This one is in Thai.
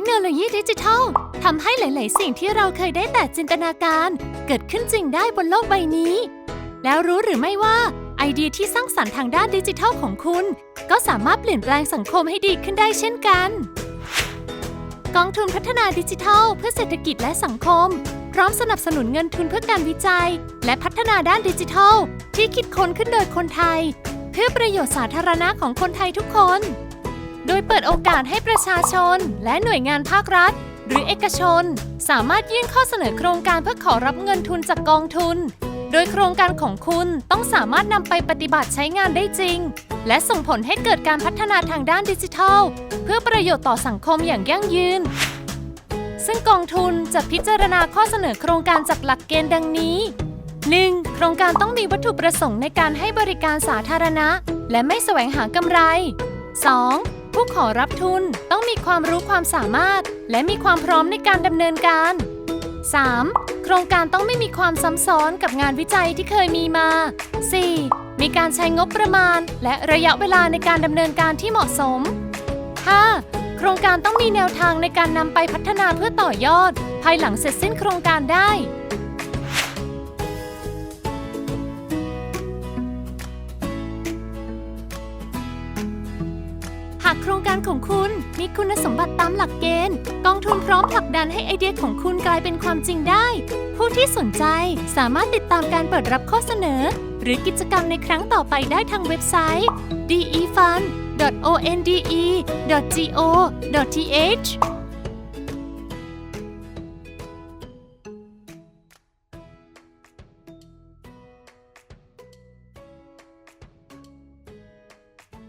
คโนโลยีดิจิทัลทำให้หลาย ๆ สิ่งที่เราเคยได้แต่จินตนาการ เกิดขึ้นจริงได้บนโลกใบนี้ แล้วรู้หรือไม่ว่าไอเดียที่สร้างสรรค์ทางด้านดิจิทัลของคุณ ก็สามารถเปลี่ยนแปลงสังคมให้ดีขึ้นได้เช่นกัน กองทุนพัฒนาดิจิทัล เพื่อเศรษฐกิจและสังคม พร้อมสนับสนุนเงินทุนเพื่อการวิจัย และพัฒนาด้านดิจิทัล ที่คิดค้นขึ้นโดยคนไทย เพื่อประโยชน์สาธารณะของคนไทยทุกคน โดยเปิดโอกาสให้ประชาชน และหน่วยงานภาครัฐ หรือเอกชน สามารถยื่นข้อเสนอโครงการเพื่อขอรับเงินทุนจากกองทุน โดยโครงการของคุณต้องสามารถนำไปปฏิบัติใช้งานได้จริง และส่งผลให้เกิดการพัฒนาทางด้านดิจิทัล เพื่อประโยชน์ต่อสังคมอย่างยั่งยืน ซึ่งกองทุนจะพิจารณาข้อเสนอโครงการจากหลักเกณฑ์ดังนี้ 1. โครงการต้องมีวัตถุประสงค์ในการให้บริการสาธารณะ และไม่แสวงหากำไร 2. ผู้ขอรับทุนต้องมีความรู้ความสามารถ และมีความพร้อมในการดำเนินการ 3. โครงการต้องไม่มีความซ้ำซ้อนกับงานวิจัยที่เคยมีมา 4. มีการใช้งบประมาณ และระยะเวลาในการดำเนินการที่เหมาะสม 5. โครงการต้องมีแนวทางในการนำไปพัฒนาเพื่อต่อยอด ภายหลังเสร็จสิ้นโครงการได้ากโครงการของคุณมีคุณสมบัติตามหลักเกณฑ์ กองทุนพร้อมผลักดันให้ไอเดียของคุณกลายเป็นความจริงได้ ผู้ที่สนใจสามารถติดตามการเปิดรับข้อเสนอ หรือกิจกรรมในครั้งต่อไปได้ทางเว็บไซต์ defund.onde.go.th